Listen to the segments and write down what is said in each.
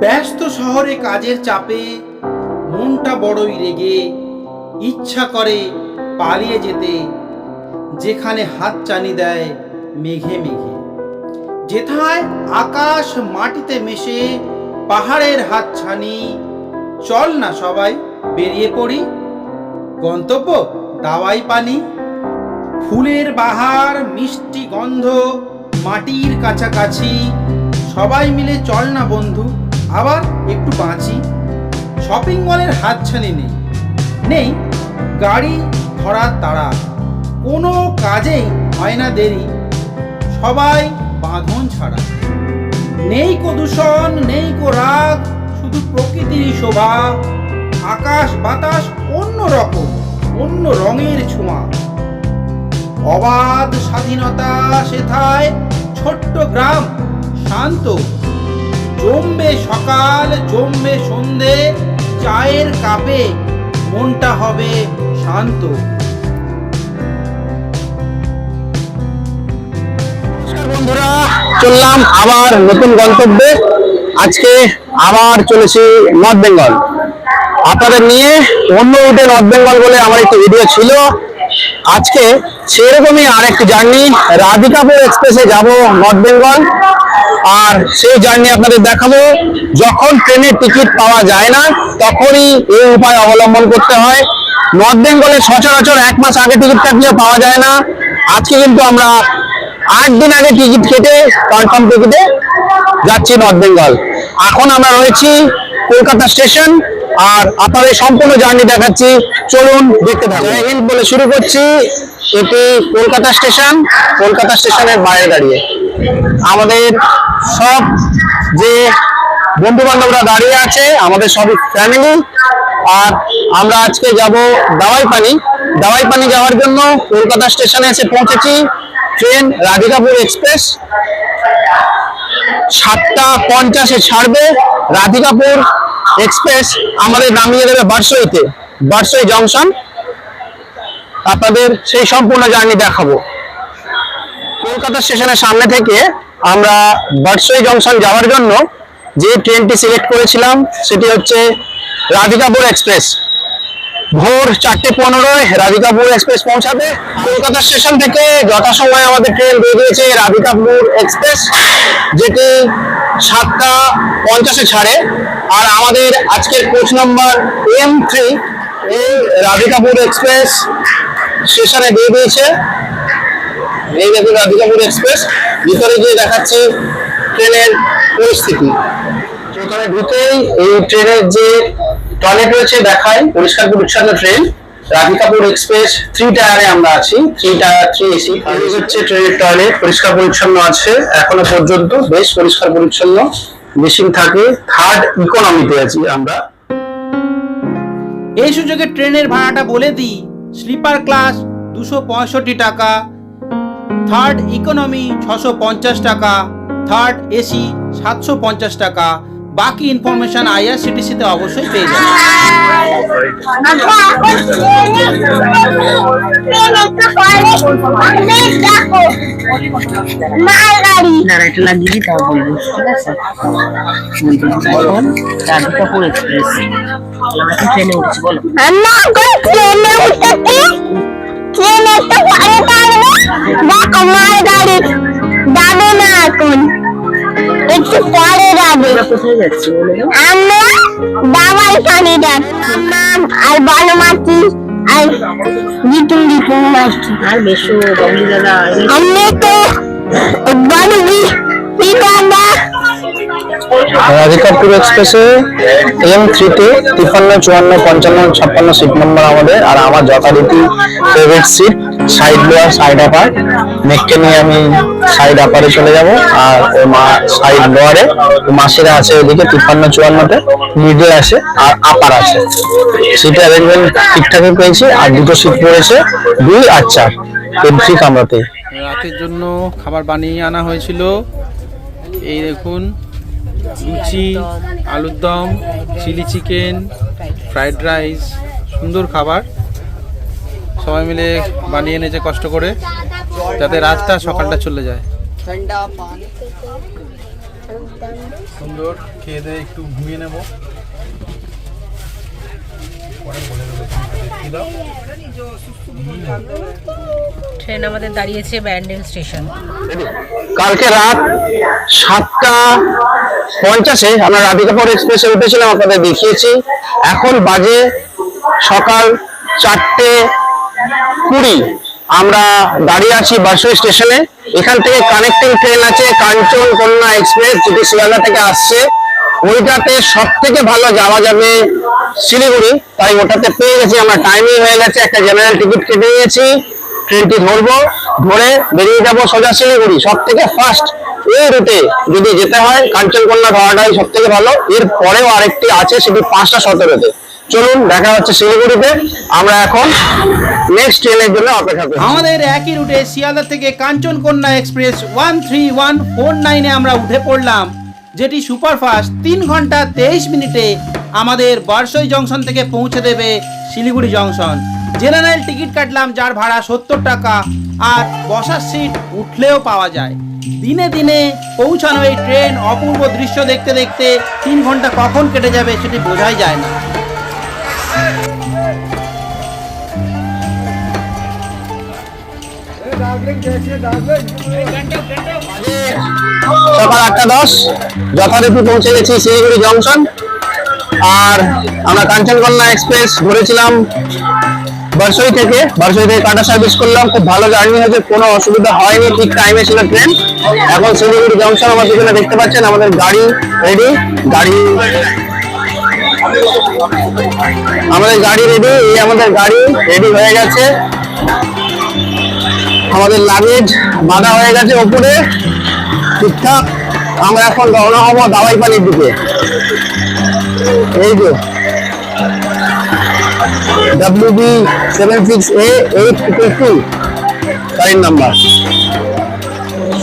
ব্যস্ত শহরে কাজের চাপে মনটা বড়ই রেগে, ইচ্ছা করে পালিয়ে যেতে, যেখানে হাত চানি দেয় মেঘে মেঘে। যেথায় আকাশ মাটিতে মেশে, পাহাড়ের হাত ছানি, চল না সবাই বেরিয়ে পড়ি। গন্তব্য দাওয়াই পানি। ফুলের বাহার, মিষ্টি গন্ধ, মাটির কাছাকাছি, সবাই মিলে চল না বন্ধু। আবার একটু বাঁচি। শপিং মলের হাতছানি নেই। নেই গাড়ি ধরার তাড়া কোনো কাজেই হয় না দেরি। সবাই বাঁধন ছাড়া। নেই কো দূষণ, নেই কো রাগ, শুধু প্রকৃতির শোভা। আকাশ বাতাস অন্য রকম, অন্য রঙের ছোঁয়া। অবাধ স্বাধীনতা সেথায় ছোট্ট গ্রাম, শান্ত। জমবে সকাল, জমবে সন্ধে, চায়ের কাপে মনটা হবে শান্ত। বন্ধুরা, চললাম আবার নতুন গন্তব্যে। আজকে আবার চলেছি নর্থ বেঙ্গল আপনাদের নিয়ে অন্য রুটে নর্থ বেঙ্গল বলে আমার একটি ভিডিও ছিল। আজকে সেরকমই আরেকটি জার্নি, রাধিকাপুর এক্সপ্রেসে যাব নর্থ বেঙ্গল আর সেই জার্নি আপনাদের দেখাবো। যখন ট্রেনের টিকিট পাওয়া যায় না, তখনই এই উপায় অবলম্বন করতে হয়। নর্থ বেঙ্গলে সচরাচর এক মাস আগে টিকিট কাটলে পাওয়া যায় না। আজকে কিন্তু আমরা আট দিন আগে টিকিট কেটে কনফার্ম টিকিটে যাচ্ছি নর্থ বেঙ্গল এখন আমরা রয়েছি কলকাতা স্টেশন, আর আপনাদের সম্পূর্ণ জার্নি দেখাচ্ছি। চলুন দেখতে থাকুন। বলে শুরু করছি। এটি কলকাতা স্টেশন, কলকাতা স্টেশনের বাইরে দাঁড়িয়ে আমাদের সব যে বন্ধু বান্ধবরা দাঁড়িয়ে আছে, আমাদের সবই ফ্যামিলি আর আমরা আজকে যাব দাওয়াই পানি দাওয়াই পানি যাওয়ার জন্য কলকাতা স্টেশনে এসে পৌঁছেছি ট্রেন রাধিকাপুর এক্সপ্রেস। সাতটা পঞ্চাশে ছাড়বে রাধিকাপুর এক্সপ্রেস আমাদের নামিয়ে দেবে বারসইতে, বারসই জংশন। আপনাদের সেই সম্পূর্ণ জার্নি দেখাবো। কলকাতা স্টেশনের সামনে থেকে আমরা বারসই জংশন যাওয়ার জন্য যে ট্রেনটি সিলেক্ট করেছিলাম, সেটি হচ্ছে রাধিকাপুর এক্সপ্রেস। ভোর চারটে পনেরোয় রাধিকাপুর এক্সপ্রেস পৌঁছাবে। কলকাতা স্টেশন থেকে যথাসময়ে আমাদের ট্রেন বেরিয়ে দিয়েছে রাধিকাপুর এক্সপ্রেস, যেটি সাতটা পঞ্চাশে ছাড়ে। আর আমাদের আজকের কোচ নম্বর এম থ্রি, এই রাধিকাপুর এক্সপ্রেস স্টেশনে দিয়ে দিয়েছে এই দেখুন রাধিকাপুর এক্সপ্রেস। ভিতরে গিয়ে দেখাচ্ছি ট্রেনের পরিস্থিতি। এখানে ঢুকেই এই ট্রেনের যে টয়লেট রয়েছে দেখাই, পরিষ্কার পরিচ্ছন্ন ট্রেন। রাধিকাপুর এক্সপ্রেস থ্রি টায়ারে আমরা আছি। থ্রি টায়ার থ্রি এসি হচ্ছে ট্রেনের টয়লেট, পরিষ্কার পরিচ্ছন্ন আছে, এখনও পর্যন্ত। বেশ পরিষ্কার পরিচ্ছন্ন। মেশিন থাকে থার্ড ইকোনমিতে আছি আমরা। এই সুযোগে ট্রেনের ভাড়াটা বলে দিই। স্লিপার ক্লাস দুশো পঁয়ষট্টি টাকা। থার্ড ইকোনমি ছশো পঞ্চাশ টাকা। থার্ড এসি সাতশো পঞ্চাশ টাকা। বাকি ইনফরমেশন আইআরসিটিসিতে অবশ্যই পেয়ে যাবেন ট্রেনে উঠছি বলো। ট্রেনে একটু পরে থাকবে দেখো মালগাড়ি যাবে না এখন একটু পরে যাবে আমরা আমরা দাবাই পানি যাচ্ছি মাম আর বালুমাটি আর জিতুন জিতুন মাছটি আর বেশো দাদা এগুলো তো বালু পিঠাটা রাধিকাপুর এক্সপ্রেসে এম থ্রিতে তিপ্পান্ন, চুয়ান্ন, পঞ্চান্ন, ছাপ্পান্ন সিট নম্বর আমাদের, আর আমার যথারীতি favourite seat side lower side upper নেককে নিয়ে আমি সাইড আপারে চলে যাব, আর ওই মা সাইড লোয়ারে মাসিরা আছে ওইদিকে তিপ্পান্ন, চুয়ান্নতে মিডল আছে আর আপার আছে সিট অ্যারেঞ্জমেন্ট ঠিকঠাকই পেয়েছি আর দুটো সিট পড়েছে, দুই আর চার, এম থ্রি কামরাতে রাতের জন্য খাবার বানিয়ে আনা হয়েছিল। এই দেখুন লুচি, আলুর দম, চিলি চিকেন ফ্রায়েড রাইস, সুন্দর খাবার। সবাই মিলে বানিয়ে এনেছে কষ্ট করে, যাতে রাতটা সকালটা চলে যায়। সুন্দর, খেয়ে দিয়ে একটু ঘুমিয়ে নেব পরে বলে দেবো তুমি দেখিয়ে দাও ট্রেন আমাদের দাঁড়িয়েছে ব্যান্ডেল স্টেশন। কালকে রাত সাতটা পঞ্চাশে আমরা রাধিকাপুর এক্সপ্রেসে উঠেছিলাম, আপনাদের দেখিয়েছি। এখন বাজে সকাল চারটে কুড়ি। আমরা দাঁড়িয়ে আছি বারসই স্টেশনে। এখান থেকে কানেক্টিং ট্রেন আছে কাঞ্চন কন্যা এক্সপ্রেস, যেটি শিয়ালদা থেকে আসছে। ওইটাতে সব থেকে ভালো যাওয়া যাবে শিলিগুড়ি। তাই ওটাতে পেয়ে গেছি আমরা। টাইমিং হয়ে গেছে, একটা জেনারেল টিকিট কেটে নিয়েছি। ট্রেনটি ধরবো, ধরে বেরিয়ে যাব সোজা শিলিগুড়ি। সব থেকে ফার্স্ট এই রুটে যদি যেতে হয়, কাঞ্চনকন্যা ধরাটাই সব থেকে ভালো। এর পরেও আরেকটি আছে, সেটি পাঁচটা সতেরোতে। চলুন, দেখা হচ্ছে শিলিগুড়িতে। আমরা এখন নেক্সট ট্রেনের জন্য অপেক্ষা করি আমাদের একই রুটে শিয়ালদা থেকে Kanchankanya express one three one four নাইনে আমরা উঠে পড়লাম। যেটি সুপারফাস্ট তিন ঘণ্টা তেইশ মিনিটে আমাদের বারসই জংশন থেকে পৌঁছে দেবে শিলিগুড়ি জংশন। জেনারেল টিকিট কাটলাম যার ভাড়া সত্তর টাকা আর বসার সিট উঠলেও পাওয়া যায়। দিনে দিনে পৌঁছানো এই ট্রেন অপূর্ব দৃশ্য দেখতে দেখতে তিন ঘণ্টা কখন কেটে যাবে সেটি বোঝাই যায় না। সকাল আটটা দশ, যথারীতি পৌঁছে গেছি শিলিগুড়ি জংশন। আর আমরা কাঞ্চনকন্যা এক্সপ্রেস ধরেছিলাম বারসই থেকে। বারসই থেকে কাটা সার্ভিস করলাম। খুব ভালো জার্নি হয়েছে, কোনো অসুবিধা হয়নি, ঠিক টাইমে ছিল ট্রেন এখন শিলিগুড়ি জংশন আমার পিছনে দেখতে পাচ্ছেন, আমাদের গাড়ি রেডি গাড়ি আমাদের গাড়ি রেডি এই আমাদের গাড়ি রেডি হয়ে গেছে। আমাদের লাগেজ বাঁধা হয়ে গেছে ওপরে। ঠিকঠাক, আমরা এখন রওনা হব দাওয়াই পানির দিকে। এই যে। W B seven six A eight two গাড়ির নাম্বার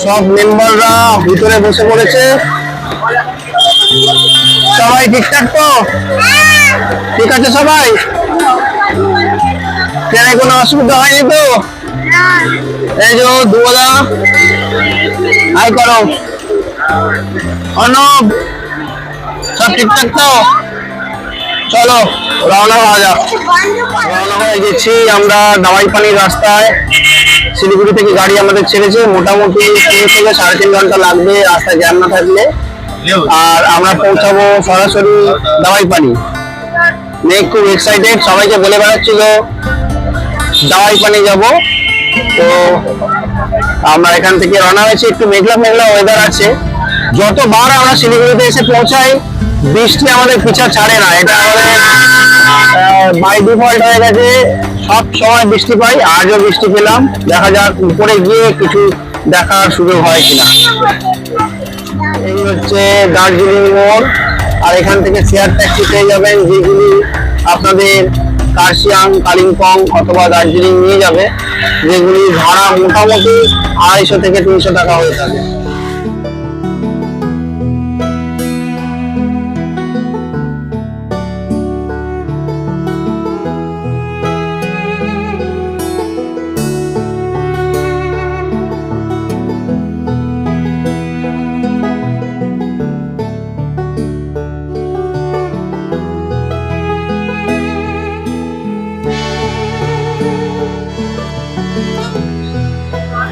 সব মেম্বাররা ভিতরে বসে পড়েছে। সবাই ঠিকঠাক তো? ঠিক আছে সবাই? ট্রেনে কোনো অসুবিধা হয়নি তো? এই যে হাই করো। অনব সব ঠিকঠাক তো? চলো, রওনা হওয়া যাক। রওনা হয়ে গেছি আমরা দাওয়াই পানির রাস্তায়। শিলিগুড়ি থেকে গাড়ি আমাদের ছেড়েছে। মোটামুটি তিন থেকে সাড়ে তিন ঘণ্টা লাগবে রাস্তায় জ্যাম না থাকলে। আর আমরা পৌঁছাবো সরাসরি দাওয়াই পানি মেয়ে খুব এক্সাইটেড সবাইকে বলে বেড়াচ্ছিল দাওয়াই পানি যাব। তো আমরা এখান থেকে রওনা হয়েছি। একটু মেঘলা মেঘলা ওয়েদার আছে। যতবার আমরা শিলিগুড়িতে এসে পৌঁছাই, বৃষ্টি আমাদের পিছা ছাড়ে না। এটা আমাদের বাই ডিফল্ট হয়ে গেছে। সব সময় বৃষ্টি পাই, আজও বৃষ্টি পেলাম। দেখা যাক উপরে গিয়ে কিছু দেখার সুযোগ হয় কিনা। এই হচ্ছে দার্জিলিং মোড়। আর এখান থেকে শেয়ার ট্যাক্সি পেয়ে যাবেন যেগুলি আপনাদের কার্শিয়াং, কালিম্পং অথবা দার্জিলিং নিয়ে যাবে যেগুলি ভাড়া মোটামুটি আড়াইশো থেকে তিনশো টাকা হয়ে থাকে।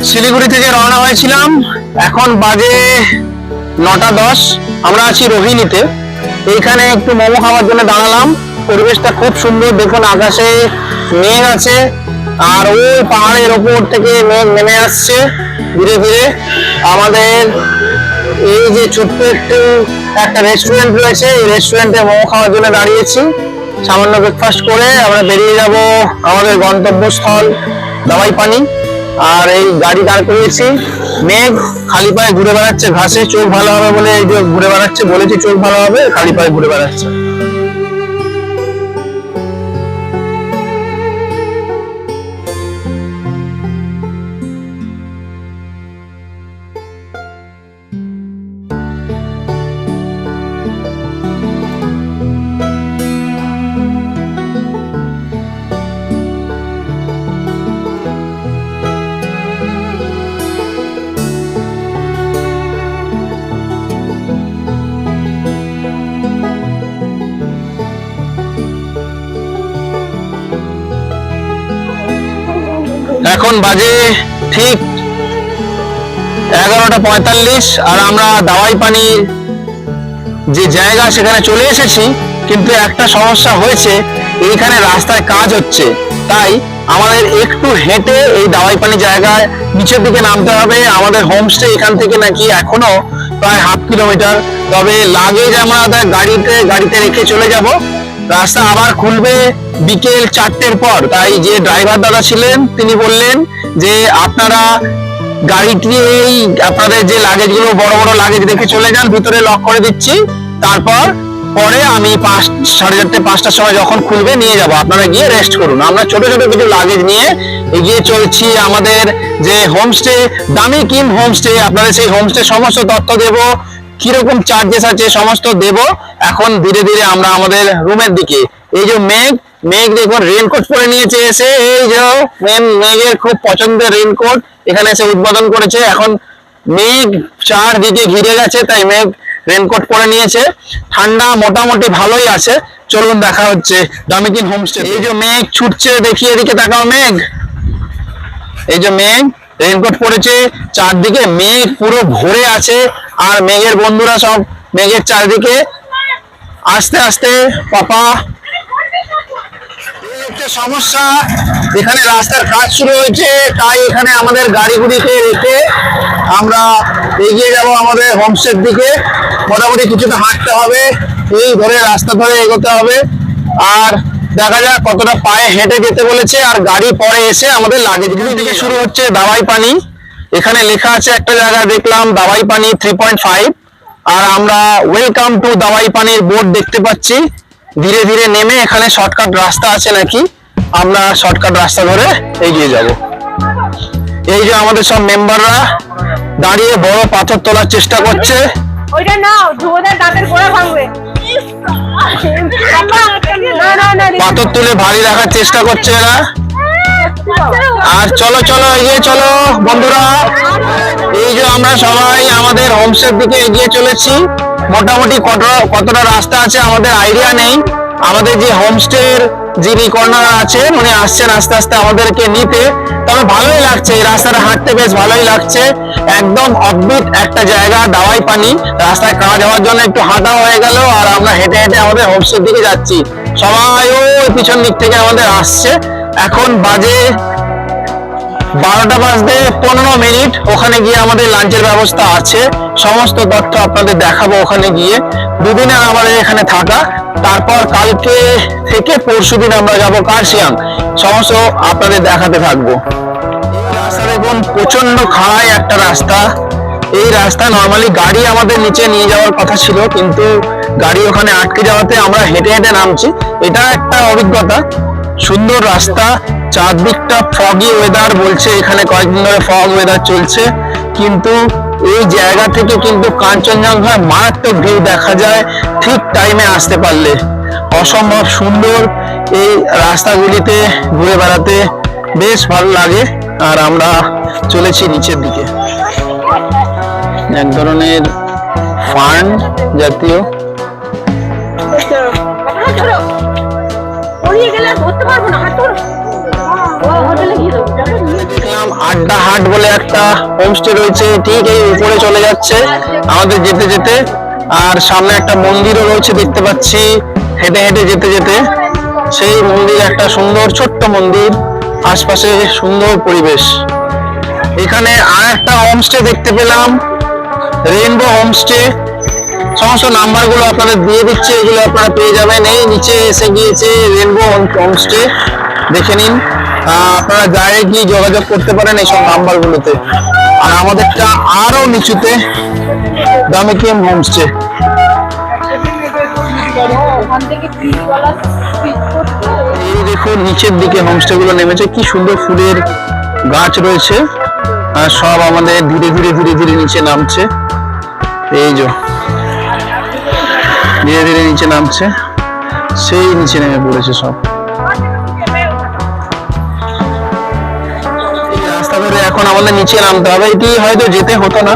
শিলিগুড়ি থেকে রওনা হয়েছিলাম। এখন বাজে নটা দশ। আমরা আছি রোহিণীতে। এইখানে একটু মোমো খাওয়ার জন্য দাঁড়ালাম। পরিবেশটা খুব সুন্দর। দেখুন, আকাশে মেঘ আছে। আর ওই পাহাড়ের ওপর থেকে মেঘ নেমে আসছে ধীরে ধীরে। আমাদের এই যে ছোট্ট একটু একটা রেস্টুরেন্ট রয়েছে, এই রেস্টুরেন্টে মোমো খাওয়ার জন্য দাঁড়িয়েছি। সামান্য ব্রেকফাস্ট করে আমরা বেরিয়ে যাব আমাদের গন্তব্যস্থল দাবাই পানি আর এই গাড়ি দাঁড় করিয়েছি। মেঘ খালি পায়ে ঘুরে বেড়াচ্ছে, ঘাসে চোখ ভালো হবে বলে এই যে ঘুরে বেড়াচ্ছে, বলেছি চোখ ভালো হবে, খালি পায়ে ঘুরে বেড়াচ্ছে। এখন বাজে ঠিক এগারোটা পঁয়তাল্লিশ আর আমরা দাওয়াই পানির যে জায়গা সেখানে চলে এসেছি, কিন্তু একটা সমস্যা হয়েছে, এইখানে রাস্তায় কাজ হচ্ছে। তাই আমাদের একটু হেঁটে এই দাওয়াই পানি জায়গায় নিচের দিকে নামতে হবে। আমাদের হোমস্টে এখান থেকে নাকি এখনও প্রায় হাফ কিলোমিটার। তবে লাগেজ আমরা গাড়িতে গাড়িতে রেখে চলে যাব। রাস্তা আবার খুলবে। বিকেল চারটের পর, তাই যে ড্রাইভার দাদা ছিলেন, তিনি বললেন যে আপনারা গাড়িটি এই আপনাদের যে লাগেজগুলো বড় বড় লাগেজ রেখে চলে যান, ভিতরে লক করে দিচ্ছি। তারপর, পরে আমি পাঁচ, সাড়ে চারটে, পাঁচটার সময় যখন খুলবে, নিয়ে যাব। আপনারা গিয়ে রেস্ট করুন। আমরা ছোট ছোট কিছু লাগেজ নিয়ে এগিয়ে চলছি। আমাদের যে হোমস্টে দামি কিম হোমস্টে আপনাদের সেই হোমস্টে সমস্ত তথ্য দেব, কীরকম চার্জেস আছে, সমস্ত দেব। এখন ধীরে ধীরে আমরা আমাদের রুমের দিকে। এই যে মেঘ মেঘ দেখুন রেনকোট পরে নিয়েছে এসে। এই যে মেন মেঘের খুব পছন্দের রেনকোট এখানে এসে উদ্বোধন করেছে। এখন মেঘ চারদিকে ঘিরে গেছে, তাই মেঘ রেনকোট পরে নিয়েছে। ঠান্ডা মোটামুটি ভালোই আছে। চলুন দেখা হচ্ছে দামিকিন হোমস্টে এই যে মেঘ ছুটছে, দেখি এদিকে তাকাও মেঘ। এই যে মেঘ রেনকোট পরেছে, চারদিকে মেঘ পুরো ভরে আছে, আর মেঘের বন্ধুরা সব মেঘের চারদিকে। আস্তে আস্তে, পাপা সমস্যা। এখানে রাস্তার কাজ শুরু হয়েছে, তাই এখানে আমাদের গাড়িগুলিকে রেখে আমরা এগিয়ে যাব আমাদের হোমস্টের দিকে। মোটামুটি কিছুটা হাঁটতে হবে, এই ধরে রাস্তা ধরে এগোতে হবে। আর দেখা যাক কতটা পায়ে হেঁটে যেতে বলেছে, আর গাড়ি পরে এসে আমাদের লাগেজগুলি দিকে শুরু হচ্ছে দাওয়াই পানি। এখানে লেখা আছে একটা জায়গায় দেখলাম দাওয়াই পানি থ্রি পয়েন্ট ফাইভ আর আমরা ওয়েলকাম টু দাওয়াই পানির বোর্ড দেখতে পাচ্ছি। ধীরে ধীরে নেমে এখানে শর্টকাট রাস্তা আছে নাকি। আমরা শর্টকাট রাস্তা ধরে এগিয়ে যাব। এই যে আমাদের সব মেম্বাররা দাঁড়িয়ে বড় পাথর তোলার চেষ্টা করছে। ওইটা নাও ধ্রুবদের দাঁতের গোড়া ভাঙবে। না না না পাথর তুলে ভারী রাখার চেষ্টা করছে এরা। আর চলো চলো এগিয়ে চলো বন্ধুরা। এই যে আমরা সবাই আমাদের হোমস্টের দিকে এগিয়ে চলেছি। মোটামুটি কত কতটা রাস্তা আছে আমাদের আইডিয়া নেই। আমাদের যে হোমস্টের যিনি কর্নার আছেন, উনি আসছেন আস্তে আস্তে আমাদেরকে নিতে। তবে ভালোই লাগছে, এই রাস্তাটা হাঁটতে বেশ ভালোই লাগছে। একদম অদ্ভুত একটা জায়গা, দাওয়াই পানি। রাস্তায় কাজ হওয়ার জন্য একটু হাঁটা হয়ে গেল, আর আমরা হেঁটে হেঁটে আমাদের হোমস্টের দিকে যাচ্ছি। সবাই ওই পিছন দিক থেকে আমাদের আসছে। এখন বাজে বারোটা বাজতে পনেরো মিনিট। ওখানে গিয়ে আমাদের লাঞ্চের ব্যবস্থা আছে। সমস্ত তথ্য আপনাদের দেখাবো ওখানে গিয়ে। দুদিনের আমাদের এখানে থাকা। তারপর কালকে থেকে পরশু দিন আমরা যাব কার্শিয়াং। সমস্ত আপনাদের দেখাতে থাকব। রাস্তা দেখুন প্রচণ্ড খাড়াই একটা রাস্তা। এই রাস্তা নর্মালি গাড়ি আমাদের নিচে নিয়ে যাওয়ার কথা ছিল, কিন্তু গাড়ি ওখানে আটকে যাওয়াতে আমরা হেঁটে হেঁটে নামছি। এটা একটা অভিজ্ঞতা। সুন্দর রাস্তা। চারদিকটা ফগি ওয়েদার বলছে, এখানে কয়েকদিন ধরে ফগ ওয়েদার চলছে। কিন্তু এই জায়গা থেকে কিন্তু কাঞ্চনজঙ্ঘার মারাত্মক ভিউ দেখা যায়, ঠিক টাইমে আসতে পারলে। অসম্ভব সুন্দর এই রাস্তাগুলিতে ঘুরে বেড়াতে বেশ ভালো লাগে। আর আমরা চলেছি নিচের দিকে। এক ধরনের ফার্ন জাতীয় আড্ডা হাট বলে একটা হোমস্টে রয়েছে, ঠিক এই উপরে চলে যাচ্ছে, আমাদের যেতে যেতে। আর সামনে একটা মন্দিরও রয়েছে, দেখতে পাচ্ছি, হেঁটে হেঁটে যেতে যেতে। সেই মন্দির একটা সুন্দর ছোট্ট মন্দির, আশপাশে সুন্দর পরিবেশ। এখানে আর একটা হোমস্টে দেখতে পেলাম রেইনবো হোমস্টে সমস্ত নাম্বারগুলো আপনারা দিয়ে দিচ্ছে, এগুলো আপনারা পেয়ে যাবেন। এই নিচে এসে গিয়েছে রেনবো হোমস্টে দেখে নিন। আপনারা ডাইরেক্ট গিয়ে যোগাযোগ করতে পারেন এইসব নাম্বারগুলোতে। আর আমাদেরটা আরও নিচুতে হোমস্টে ফ্রিজওয়ালা ফ্রিজ করতে এই দেখুন, নিচের দিকে হোমস্টে গুলো নেমেছে। কি সুন্দর ফুলের গাছ রয়েছে। আর সব আমাদের ধীরে ধীরে ধীরে ধীরে নিচে নামছে। এই যে, ধীরে ধীরে নিচে নামছে। সেই নিচে নেমে পড়েছে সব। এখন আমাদের নিচে নামতে হবে। এটি হয়তো যেতে হতো না,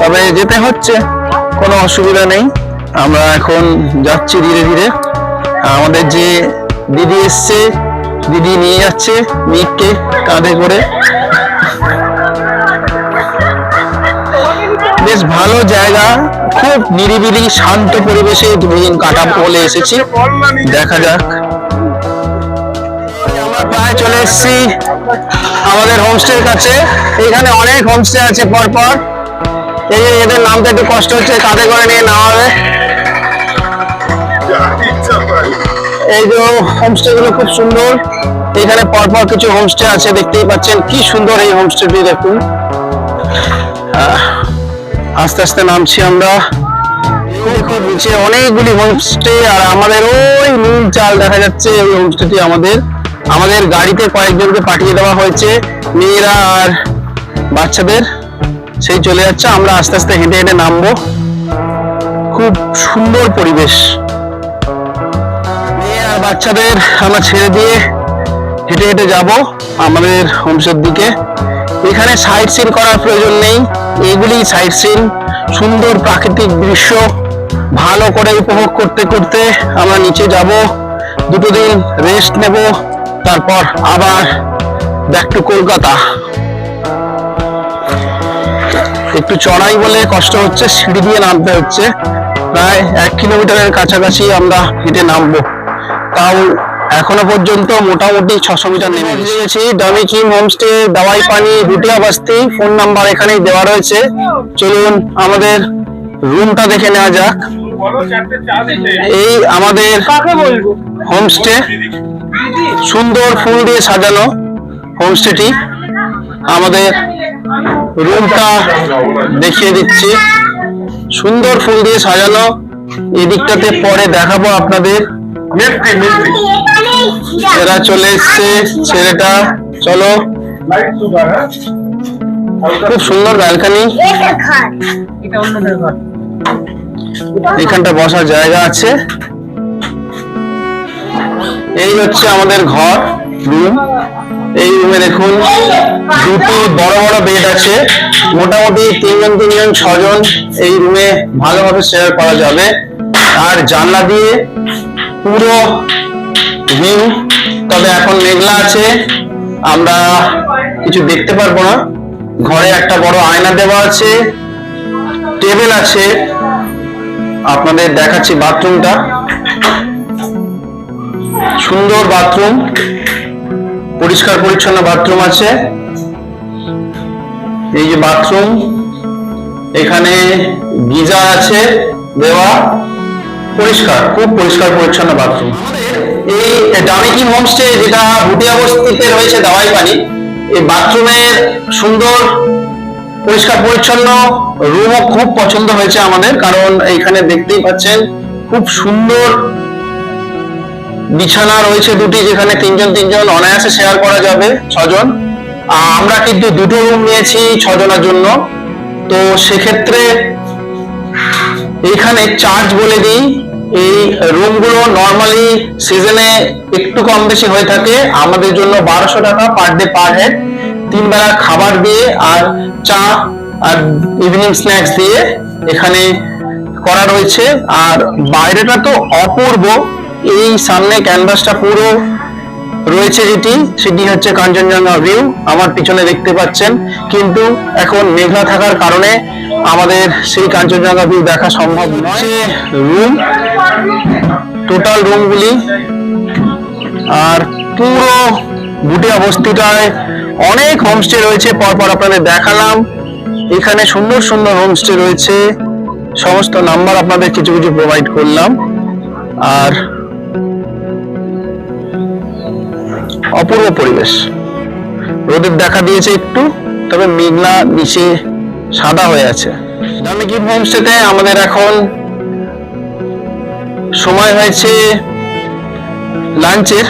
তবে যেতে হচ্ছে, কোনো অসুবিধা নেই। আমরা এখন যাচ্ছি ধীরে ধীরে। আমাদের যে দিদি এসছে, দিদি নিয়ে যাচ্ছে মেয়েকে কাঁধে করে। বেশ ভালো জায়গা, খুব নিরিবিলি, শান্ত পরিবেশে দুদিন কাটা বলে এসেছি। দেখা যাক। আমরা প্রায় চলে এসেছি। আমাদের হোমস্টের কাছে। এখানে অনেক হোমস্টে আছে পরপর। এই যে এদের নামটা একটু কষ্ট হচ্ছে, কাঁধে করে নিয়ে নেওয়া হবে। এই যে হোমস্টে গুলো খুব সুন্দর। এখানে পরপর কিছু হোমস্টে আছে, দেখতেই পাচ্ছেন। কি সুন্দর এই হোমস্টেটি দেখুন। আস্তে আস্তে নামছি আমরা। অনেকগুলি হোমস্টে আর আমাদের ওই নীল চাল দেখা যাচ্ছে ওই হোমস্টেটি আমাদের। আমাদের গাড়িতে কয়েকজনকে পাঠিয়ে দেওয়া হয়েছে। মেয়েরা আর বাচ্চাদের। সেই চলে যাচ্ছে, আমরা আস্তে আস্তে হেঁটে হেঁটে নামবো। খুব সুন্দর পরিবেশ। মেয়ে আর বাচ্চাদের আমরা ছেড়ে দিয়ে হেঁটে হেঁটে যাব আমাদের হোমসের দিকে। এখানে সাইট সিন করার প্রয়োজন নেই। এইগুলি সাইট সিন, সুন্দর প্রাকৃতিক দৃশ্য, ভালো করে উপভোগ করতে করতে আমরা নিচে যাব। দুটো দিন রেস্ট নেব। তারপর আবার ব্যাক টু কলকাতা। একটু চড়াই বলে কষ্ট হচ্ছে, সিঁড়ি দিয়ে নামতে হচ্ছে। প্রায় এক কিলোমিটারের কাছাকাছি আমরা হেঁটে নামবো। তাও এখনও পর্যন্ত মোটামুটি ছশো মিটার নেমে গিয়েছি ডামি কিম হোমস্টে দাওয়াই পানি ভুটিয়া বাস্তি ফোন নাম্বার এখানেই দেওয়া রয়েছে। চলুন আমাদের রুমটা দেখে নেওয়া যাক। এই আমাদের হোমস্টে। সুন্দর ফুল দিয়ে সাজানো হোমস্টেটি। আমাদের রুমটা দেখিয়ে দিচ্ছি। সুন্দর ফুল দিয়ে সাজানো। এদিকটাতে পরে দেখাবো আপনাদের। এরা চলে এসছে ছেলেটা। চলো। খুব সুন্দর ব্যালকানি। এখানটা বসার জায়গা আছে। এই হচ্ছে আমাদের ঘর রুম এই রুমে দেখুন, দুটি বড় বড় বেড আছে। মোটামুটি তিনজন তিনজন, ছজন এই রুমে ভালোভাবে শেয়ার করা যাবে। আর জানলা দিয়ে পুরো ভিউ তবে এখন মেঘলা আছে, আমরা কিছু দেখতে পারব না। ঘরে একটা বড় আয়না দেওয়া আছে টেবিল আছে। আপনাদের দেখাচ্ছি বাথরুমটা। সুন্দর বাথরুম। পরিষ্কার পরিচ্ছন্ন বাথরুম আছে। এই যে বাথরুম, এখানে গিজার আছে, দেওয়া। পরিষ্কার, খুব পরিষ্কার পরিচ্ছন্ন বাথরুম। এই ডামিকি হোমস্টে যেটা ভুটিয়া বস্তিতে রয়েছে দাওয়াই পানি এই বাথরুমের সুন্দর, পরিষ্কার পরিচ্ছন্ন রুমও খুব পছন্দ হয়েছে আমাদের, কারণ এখানে দেখতেই পাচ্ছেন খুব সুন্দর বিছানা রয়েছে দুটি, যেখানে তিনজন তিনজন অনায়াসে শেয়ার করা যাবে, ছজন। আমরা কিন্তু দুটো রুম নিয়েছি ছজনের জন্য। তো সেক্ষেত্রে এইখানে চার্জ বলে দিই, এই রুমগুলো নর্মালি সিজনে একটু কম বেশি হয়ে থাকে, আমাদের জন্য বারোশো টাকা পার ডে পার হেড তিন বেলা খাবার দিয়ে আর চা আর ইভিনিং স্ন্যাক্স দিয়ে এখানে করা রয়েছে। আর বাইরেটা তো অপূর্ব। এই সামনে ক্যানভাসটা পুরো রয়েছে যেটি, সেটি হচ্ছে কাঞ্চনজঙ্ঘা ভিউ আমার পিছনে দেখতে পাচ্ছেন। কিন্তু এখন মেঘলা থাকার কারণে আমাদের সেই কাঞ্চনজঙ্ঘা ভিউ দেখা সম্ভব নয়। রুম টোটাল রুমগুলি আর পুরো বুটিয়া বস্তিটায় অনেক হোমস্টে রয়েছে। পরপর আপনাদের দেখালাম। এখানে সুন্দর সুন্দর হোমস্টে রয়েছে। সমস্ত নাম্বার আপনাদের কিছু কিছু প্রোভাইড করলাম। আর অপূর্ব পরিবেশ। রোদের দেখা দিয়েছে একটু, তবে মেঘলা নিচে সাদা হয়ে আছে। দামিকি হোমস্টেতে আমাদের এখন সময় হয়েছে লাঞ্চের।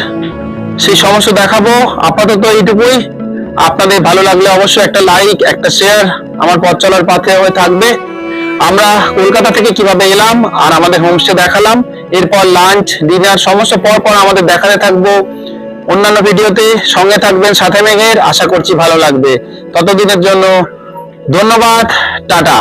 সেই সমস্ত দেখাবো। আপাতত এইটুকুই। আপনাদের ভালো লাগলে অবশ্যই একটা লাইক একটা শেয়ার আমার পথ চলার পাথে হয়ে থাকবে। আমরা কলকাতা থেকে কীভাবে এলাম আর আমাদের হোমস্টে দেখালাম, এরপর লাঞ্চ, ডিনার, সমস্ত পর পর আমাদের দেখাতে থাকব। অন্যান্য ভিডিওতে সঙ্গে থাকবেন সাথে মেঘের, আশা করছি ভালো লাগবে। ততদিনের জন্য ধন্যবাদ, টাটা।